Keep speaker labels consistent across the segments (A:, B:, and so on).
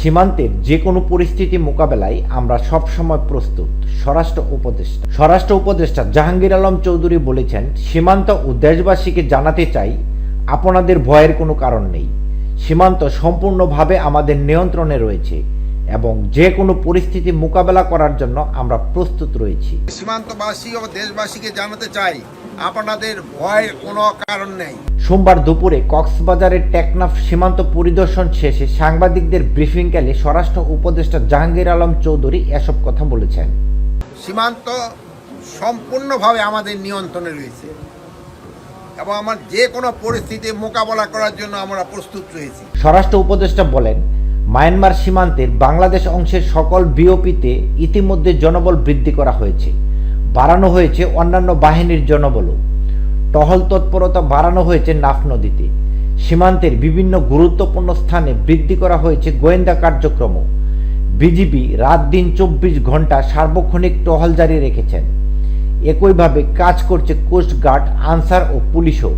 A: সীমান্তের যে কোনো পরিস্থিতি মোকাবেলায় আমরা সবসময় প্রস্তুত, স্বরাষ্ট্র উপদেষ্টা। স্বরাষ্ট্র উপদেষ্টা জাহাঙ্গীর আলম চৌধুরী বলেছেন, সীমান্ত ও দেশবাসীকে জানাতে চাই, আপনাদের ভয়ের কোনো কারণ নেই। সীমান্ত সম্পূর্ণভাবে আমাদের নিয়ন্ত্রণে রয়েছে এবং যে কোনো পরিস্থিতি মোকাবেলা করার জন্য আমরা প্রস্তুত রয়েছি।
B: সীমান্তবাসী ও দেশবাসীকে জানাতে চাই আপনাদের ভয়ের কোনো কারণ নেই।
A: সোমবার দুপুরে কক্সবাজারের টেকনাফ সীমান্ত পরিদর্শন শেষে সাংবাদিকদের ব্রিফিং ব্রিফিংকালে স্বরাষ্ট্র উপদেষ্টা জাহাঙ্গীর আলম চৌধুরী এসব কথা বলেছেন।
B: সীমান্ত সম্পূর্ণভাবে আমাদের নিয়ন্ত্রণে রয়েছে এবং আমার যে কোনো পরিস্থিতি মোকাবেলা করার জন্য আমরা প্রস্তুত রয়েছি।
A: স্বরাষ্ট্র উপদেষ্টা বলেন মায়ানমার সীমান্তের বাংলাদেশ অংশের সকল বিওপিতে ইতিমধ্যে জনবল বৃদ্ধি করা হয়েছে। বাড়ানো হয়েছে অন্যান্য বাহিনীর জনবলও। টহল তৎপরতা বাড়ানো হয়েছে নাফ নদীতে। সীমান্তের বিভিন্ন গুরুত্বপূর্ণ স্থানে বৃদ্ধি করা হয়েছে গোয়েন্দা কার্যক্রমও। বিজিবি রাত দিন চব্বিশ ঘণ্টা সার্বক্ষণিক টহল জারি রেখেছেন। একইভাবে কাজ করছে কোস্টগার্ড আনসার ও পুলিশও।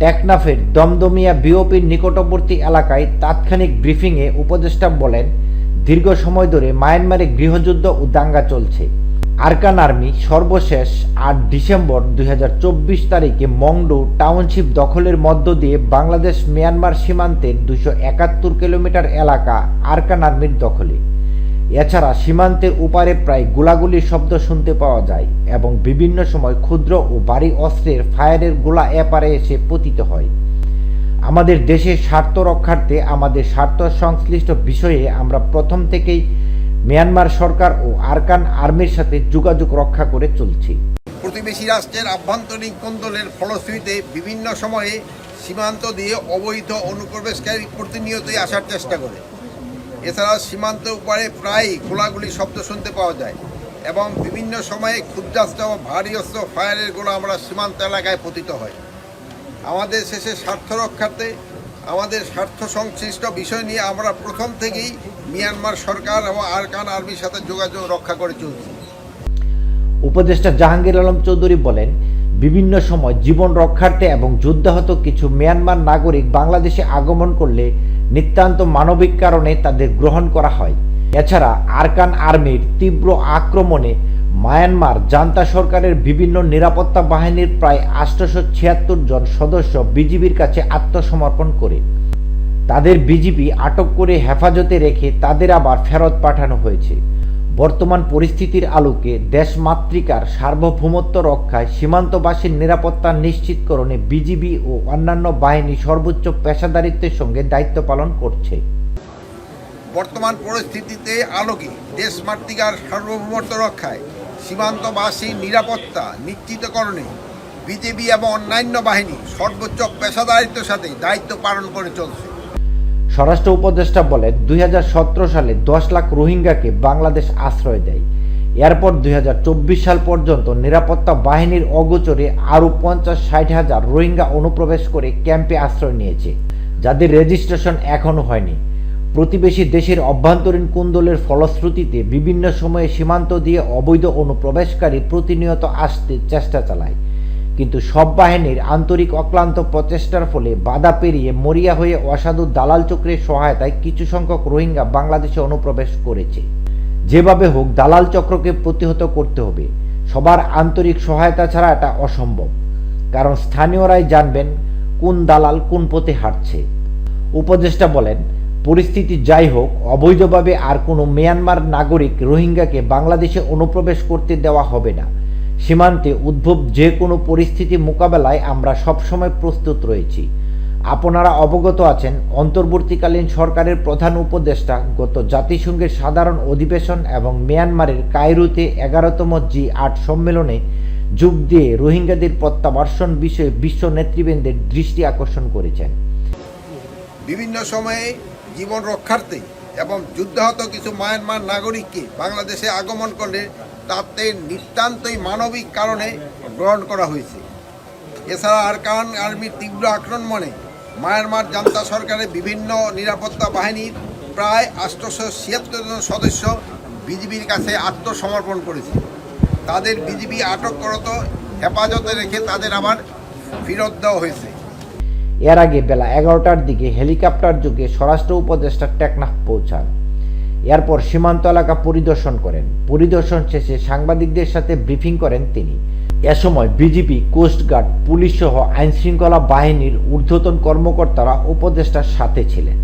A: টেকনাফের দমদমিয়া বিওপির নিকটবর্তী এলাকায় তাৎক্ষণিক ব্রিফিংয়ে উপদেষ্টা বলেন, দীর্ঘ সময় ধরে মায়ানমারে গৃহযুদ্ধ ও দাঙ্গা চলছে। আরকান আর্মি সর্বশেষ আট ডিসেম্বর দু হাজার চব্বিশ তারিখে মংডু টাউনশিপ দখলের মধ্য দিয়ে বাংলাদেশ মিয়ানমার সীমান্তের দুশো একাত্তর কিলোমিটার এলাকা আরকান আর্মির দখলে। এছাড়া সীমান্তের উপারে প্রায় গোলাগুলির শব্দ শুনতে পাওয়া যায় এবং বিভিন্ন সময় ক্ষুদ্র ও ভারী অস্ত্রের ফায়ারের গোলা এপারে এসে পতিত হয়। আমাদের দেশের স্বার্থ রক্ষার্থে আমাদের স্বার্থ সংশ্লিষ্ট বিষয়ে আমরা প্রথম থেকেই মিয়ানমার সরকার ও আরকান আর্মির সাথে যোগাযোগ রক্ষা করে চলছি।
B: প্রতিবেশী রাষ্ট্রের আভ্যন্তরীণ কোন্দলের ফলশ্রুতিতে বিভিন্ন সময়ে সীমান্ত দিয়ে অবৈধ অনুপ্রবেশকারী প্রতিনিয়তই আসার চেষ্টা করে। এছাড়া সীমান্ত উপারে প্রায় গোলাগুলি শব্দ শুনতে পাওয়া যায় এবং বিভিন্ন সময়ে ক্ষুদ্রাস্ত্র ও ভারী অস্ত্র ফায়ারের গোলা আমরা সীমান্ত এলাকায় পতিত হয়। আমাদের শেষে স্বার্থ রক্ষার্থে আমাদের স্বার্থ সংশ্লিষ্ট বিষয় নিয়ে আমরা প্রথম থেকেই মিয়ানমার সরকার এবং আরকান আর্মির সাথে যোগাযোগ রক্ষা করে চলছি।
A: উপদেষ্টা জাহাঙ্গীর আলম চৌধুরী বলেন, বিভিন্ন সময় জীবন রক্ষার্থে এবং যুদ্ধাহত কিছু মিয়ানমার নাগরিক বাংলাদেশে আগমন করলে নিতান্ত মানবিক কারণে তাদের গ্রহণ করা হয়। এছাড়া আরকান আর্মির তীব্র আক্রমণে মায়ানমার জান্তা সরকারের বিভিন্ন নিরাপত্তা বাহিনীর প্রায় আটশোশো ছিয়াত্তর জন সদস্য বিজিবির কাছে আত্মসমর্পণ করে। তাদের বিজিবি আটক করে হেফাজতে রেখে তাদের আবার ফেরত পাঠানো হয়েছে। বর্তমান পরিস্থিতির আলোকে দেশমাতৃকার সার্বভৌমত্ব রক্ষায় সীমান্তবাসীর নিরাপত্তা নিশ্চিতকরণে বিজিবি ও অন্যান্য বাহিনী সর্বোচ্চ পেশাদারিত্বের সঙ্গে দায়িত্ব পালন করছে।
B: বর্তমান পরিস্থিতিতে আলোকে দেশ মাতৃকার সার্বভৌমত্ব রক্ষায় সীমান্তবাসীর নিরাপত্তা নিশ্চিতকরণে বিজেপি এবং অন্যান্য বাহিনী সর্বোচ্চ পেশাদারিত্বের সাথে দায়িত্ব পালন করে চলছে।
A: স্বরাষ্ট্র উপদেষ্টা বলেন, দুই হাজার সতেরো সালে দশ লাখ রোহিঙ্গাকে বাংলাদেশ আশ্রয় দেয়। এরপর দুই হাজার চব্বিশ সাল পর্যন্ত নিরাপত্তা বাহিনীর অগোচরে আরও পঞ্চাশ ষাট হাজার রোহিঙ্গা অনুপ্রবেশ করে ক্যাম্পে আশ্রয় নিয়েছে, যাদের রেজিস্ট্রেশন এখনও হয়নি। প্রতিবেশী দেশের অভ্যন্তরীণ কুন্দলের ফলশ্রুতিতে বিভিন্ন সময়ে সীমান্ত দিয়ে অবৈধ অনুপ্রবেশকারী প্রতিনিয়ত আসতে চেষ্টা চালায়। কিন্তু সব বাহিনীর আন্তরিক অক্লান্ত প্রচেষ্টার ফলে বাধা পেরিয়ে মরিয়া হয়ে অসাধু দালাল চক্রের সহায়তায় কিছু সংখ্যক রোহিঙ্গা বাংলাদেশে অনুপ্রবেশ করেছে। যেভাবে হোক, দালাল চক্রকে প্রতিহত করতে হবে। সবার আন্তরিক সহায়তা ছাড়া এটা অসম্ভব। কারণ স্থানীয়রাই জানবেন কোন দালাল কোন পথে হাঁটছে। উপদেষ্টা বলেন পরিস্থিতি যাই হোক, অবৈধভাবে আর কোনো মিয়ানমার নাগরিক রোহিঙ্গাকে বাংলাদেশে অনুপ্রবেশ করতে দেওয়া হবে না। সীমান্তে উদ্ভব যে কোনো পরিস্থিতি মোকাবেলায় আমরা সবসময় প্রস্তুত রয়েছি। আপনারা অবগত আছেন, অন্তর্বর্তীকালীন সরকারের প্রধান উপদেষ্টা গত জাতিসংঘের সাধারণ অধিবেশন এবং মিয়ানমারের কায়রুতে এগারোতম জি আট সম্মেলনে যোগ দিয়ে রোহিঙ্গাদের প্রত্যাবর্ষণ বিষয়ে বিশ্ব নেতৃবৃন্দের দৃষ্টি আকর্ষণ করেছেন।
B: বিভিন্ন সময়ে জীবন রক্ষার্থে এবং যুদ্ধাহত কিছু মায়ানমার নাগরিককে বাংলাদেশে আগমন করলে তাতে নিতান্তই মানবিক কারণে গ্রহণ করা হয়েছে। এছাড়া আরকান আর্মির তীব্র আক্রমণে মায়ানমার জান্তা সরকারের বিভিন্ন নিরাপত্তা বাহিনীর প্রায় আটশোশো ছিয়াত্তর জন সদস্য বিজিবির কাছে আত্মসমর্পণ করেছে। তাদের বিজিবি আটক করত হেফাজতে রেখে তাদের আবার ফেরত দেওয়া হয়েছে।
A: এর আগে বেলা এগারোটার দিকে হেলিকপ্টার যোগে স্বরাষ্ট্র উপদেষ্টা টেকনাফ পৌঁছান। এরপর সীমান্ত এলাকা পরিদর্শন করেন। পরিদর্শন শেষে সাংবাদিকদের সাথে ব্রিফিং করেন তিনি। এ সময় বিজেপি কোস্টগার্ড পুলিশ সহ আইনশৃঙ্খলা বাহিনীর ঊর্ধ্বতন কর্মকর্তারা উপদেষ্টার সাথে ছিলেন।